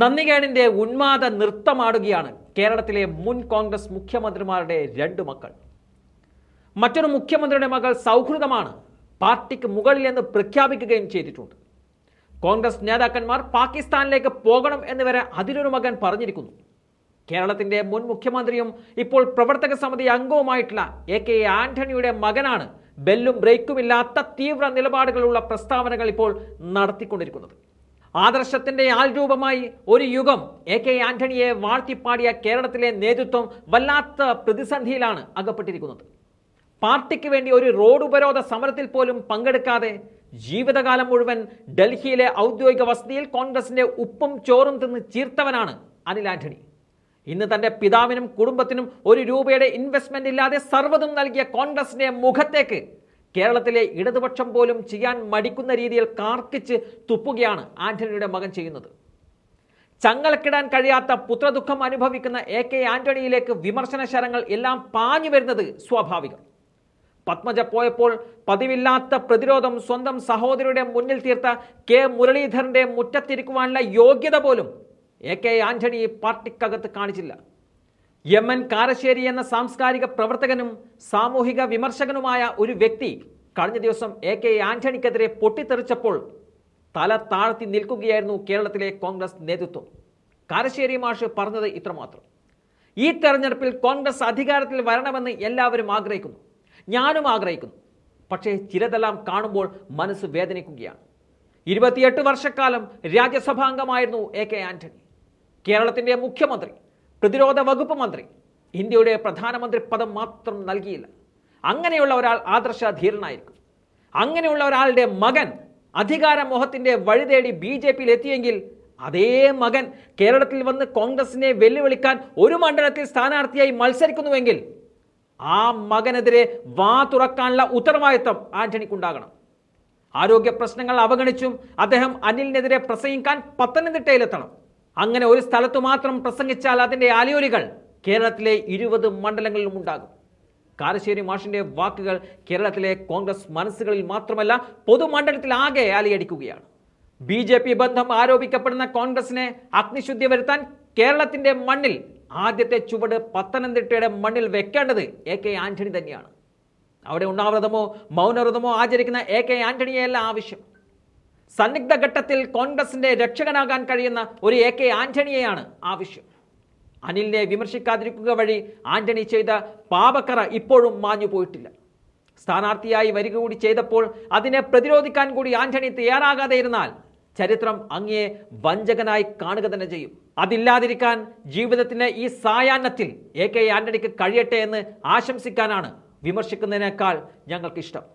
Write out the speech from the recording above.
നന്ദികേടിന്റെ ഉന്മാദ നൃത്തമാടുകയാണ് കേരളത്തിലെ മുൻ കോൺഗ്രസ് മുഖ്യമന്ത്രിമാരുടെ രണ്ട് മക്കൾ. മറ്റൊരു മുഖ്യമന്ത്രിയുടെ മകൾ സൗഹൃദമാണ് പാർട്ടിക്ക് മുകളിലെന്ന് പ്രഖ്യാപിക്കുകയും ചെയ്തിട്ടുണ്ട്. കോൺഗ്രസ് നേതാക്കന്മാർ പാകിസ്ഥാനിലേക്ക് പോകണം എന്നിവരെ അതിലൊരു മകൻ പറഞ്ഞിരിക്കുന്നു. കേരളത്തിന്റെ മുൻ മുഖ്യമന്ത്രിയും ഇപ്പോൾ പ്രവർത്തക സമിതി അംഗവുമായിട്ടുള്ള എ കെ ആന്റണിയുടെ മകനാണ് ബെല്ലും ബ്രേക്കുമില്ലാത്ത തീവ്ര നിലപാടുകളുള്ള പ്രസ്താവനകൾ ഇപ്പോൾ നടത്തിക്കൊണ്ടിരിക്കുന്നത്. ആദർശത്തിന്റെ ആൾരൂപമായി ഒരു യുഗം എ കെ ആന്റണിയെ വാഴ്ത്തിപ്പാടിയ കേരളത്തിലെ നേതൃത്വം വല്ലാത്ത പ്രതിസന്ധിയിലാണ് അകപ്പെട്ടിരിക്കുന്നത്. പാർട്ടിക്ക് വേണ്ടി ഒരു റോഡ് ഉപരോധ സമരത്തിൽ പോലും പങ്കെടുക്കാതെ ജീവിതകാലം മുഴുവൻ ഡൽഹിയിലെ ഔദ്യോഗിക വസതിയിൽ കോൺഗ്രസിന്റെ ഉപ്പും ചോറും തിന്ന് ചീർത്തവനാണ് അനിൽ ആന്റണി. ഇന്ന് തന്റെ പിതാവിനും കുടുംബത്തിനും ഒരു രൂപയുടെ ഇൻവെസ്റ്റ്മെന്റ് ഇല്ലാതെ സർവതും നൽകിയ കോൺഗ്രസിന്റെ മുഖത്തേക്ക് കേരളത്തിലെ ഇടതുപക്ഷം പോലും ചെയ്യാൻ മടിക്കുന്ന രീതിയിൽ കാർക്കിച്ച് തുപ്പുകയാണ് ആന്റണിയുടെ മകൻ ചെയ്യുന്നത്. ചങ്ങലക്കിടാൻ കഴിയാത്ത പുത്രദുഃഖം അനുഭവിക്കുന്ന എ കെ ആന്റണിയിലേക്ക് വിമർശന ശരങ്ങൾ എല്ലാം പാഞ്ഞു വരുന്നത് സ്വാഭാവികം. പത്മജ പോയപ്പോൾ പതിവില്ലാത്ത പ്രതിരോധം സ്വന്തം സഹോദരിയുടെ മുന്നിൽ തീർത്ത കെ മുരളീധരന്റെ മുറ്റത്തിരിക്കുവാനുള്ള യോഗ്യത പോലും എ കെ ആന്റണി പാർട്ടിക്കകത്ത് കാണിച്ചില്ല. എൻ കാരശ്ശേരി എന്ന സാംസ്കാരിക പ്രവർത്തകനും സാമൂഹിക വിമർശകനുമായ ഒരു വ്യക്തി കഴിഞ്ഞ ദിവസം എ കെ ആന്റണിക്കെതിരെ പൊട്ടിത്തെറിച്ചപ്പോൾ തല താഴ്ത്തി നിൽക്കുകയായിരുന്നു കേരളത്തിലെ കോൺഗ്രസ് നേതൃത്വം. കാരശ്ശേരി മാഷ് പറഞ്ഞത് ഇത്രമാത്രം. ഈ തെരഞ്ഞെടുപ്പിൽ കോൺഗ്രസ് അധികാരത്തിൽ വരണമെന്ന് എല്ലാവരും ആഗ്രഹിക്കുന്നു. ഞാനും ആഗ്രഹിക്കുന്നു. പക്ഷേ ചിലതെല്ലാം കാണുമ്പോൾ മനസ്സ് വേദനിക്കുകയാണ്. ഇരുപത്തിയെട്ട് വർഷക്കാലം രാജ്യസഭാംഗമായിരുന്നു എ കെ ആന്റണി. കേരളത്തിന്റെ മുഖ്യമന്ത്രി പ്രതിരോധ വകുപ്പ് മന്ത്രി. ഇന്ത്യയുടെ പ്രധാനമന്ത്രി പദം മാത്രം നൽകിയില്ല. അങ്ങനെയുള്ള ഒരാൾ ആദർശധീരനായിരിക്കും. അങ്ങനെയുള്ള ഒരാളുടെ മകൻ അധികാരമോഹത്തിന്റെ വഴി തേടി ബി ജെ പിയിൽ എത്തിയെങ്കിൽ അതേ മകൻ കേരളത്തിൽ വന്ന് കോൺഗ്രസിനെ വെല്ലുവിളിക്കാൻ ഒരു മണ്ഡലത്തിൽ സ്ഥാനാർത്ഥിയായി മത്സരിക്കുന്നുവെങ്കിൽ ആ മകനെതിരെ വാ തുറക്കാനുള്ള ഉത്തരവാദിത്തം ആന്റണിക്കുണ്ടാകണം. ആരോഗ്യ പ്രശ്നങ്ങൾ അവഗണിച്ചും അദ്ദേഹം അനിലിനെതിരെ പ്രസംഗിക്കാൻ പത്തനംതിട്ടയിലെത്തണം. അങ്ങനെ ഒരു സ്ഥലത്തു മാത്രം പ്രസംഗിച്ചാൽ അതിന്റെ അലയൊലികൾ കേരളത്തിലെ ഇരുപത് മണ്ഡലങ്ങളിലും ഉണ്ടാകും. കാരശ്ശേരി മാഷിന്റെ വാക്കുകൾ കേരളത്തിലെ കോൺഗ്രസ് മനസ്സുകളിൽ മാത്രമല്ല പൊതുമണ്ഡലത്തിൽ ആകെ അലയടിക്കുകയാണ്. ബി ജെ പി ബന്ധം ആരോപിക്കപ്പെടുന്ന കോൺഗ്രസിനെ അഗ്നിശുദ്ധി വരുത്താൻ കേരളത്തിന്റെ മണ്ണിൽ ആദ്യത്തെ ചുവട് പത്തനംതിട്ടയുടെ മണ്ണിൽ വെക്കേണ്ടത് എ കെ ആന്റണി തന്നെയാണ്. അവിടെ ഉണ്ണാവ്രതമോ മൗനവ്രതമോ ആചരിക്കുന്ന എ കെ ആന്റണിയല്ല ആവശ്യം. സന്നിഗ്ധ ഘട്ടത്തിൽ കോൺഗ്രസിന്റെ രക്ഷകനാകാൻ കഴിയുന്ന ഒരു എ കെ ആന്റണിയെയാണ് ആവശ്യം അനിലിനെ വിമർശിക്കാതിരിക്കുക വഴി ആന്റണി ചെയ്ത പാപക്കറ ഇപ്പോഴും മാഞ്ഞു പോയിട്ടില്ല. സ്ഥാനാർത്ഥിയായി വരിക കൂടി ചെയ്തപ്പോൾ അതിനെ പ്രതിരോധിക്കാൻ കൂടി ആന്റണി തയ്യാറാകാതെ ഇരുന്നാൽ ചരിത്രം അങ്ങയെ വഞ്ചകനായി കാണുക തന്നെ ചെയ്യും. അതില്ലാതിരിക്കാൻ ജീവിതത്തിന്റെ ഈ സായാഹ്നത്തിൽ എ കെ ആന്റണിക്ക് കഴിയട്ടെ എന്ന് ആശംസിക്കാനാണ് വിമർശിക്കുന്നതിനേക്കാൾ ഞങ്ങൾക്കിഷ്ടം.